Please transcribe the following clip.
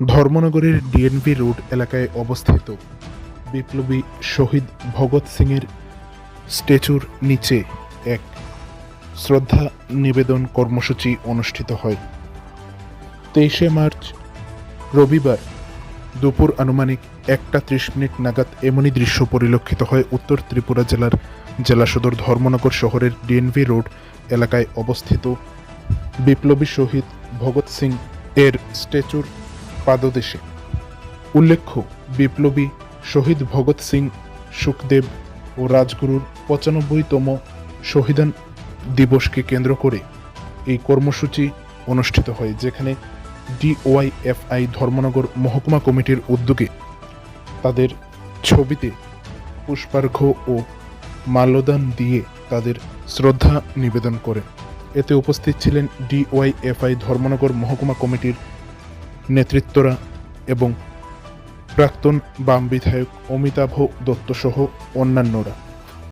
ধর্মনগরের DNP road এলাকায় অবস্থিত বিপ্লবী শহীদ ভগৎ সিংয়ের স্ট্যাচুর নিচে এক শ্রদ্ধা নিবেদন কর্মসূচি অনুষ্ঠিত হয়। তেইশে মার্চ, রবিবার দুপুর আনুমানিক একটা ত্রিশ মিনিট নাগাদ এমনই দৃশ্য পরিলক্ষিত হয় উত্তর ত্রিপুরা জেলার জেলা সদর ধর্মনগর শহরের ডিএনভি রোড এলাকায় অবস্থিত বিপ্লবী শহীদ ভগৎ সিং এর স্ট্যাচুর পাদদেশে। উল্লেখ্য, বিপ্লবী শহীদ ভগৎ সিং, সুখদেব ও রাজগুরুর পঁচানব্বইতম শহীদান দিবসকে কেন্দ্র করে এই কর্মসূচি অনুষ্ঠিত হয়, যেখানে ডিওয়াইএফআই ধর্মনগর মহকুমা কমিটির উদ্যোগে তাদের ছবিতে পুষ্পার্ঘ্য ও মাল্যদান দিয়ে তাদের শ্রদ্ধা নিবেদন করেন এতে উপস্থিত ছিলেন ডিওয়াইএফআই ধর্মনগর মহকুমা কমিটির নেতৃত্বরা এবং প্রাক্তন বাম বিধায়ক অমিতাভ দত্তসহ অন্যান্যরা।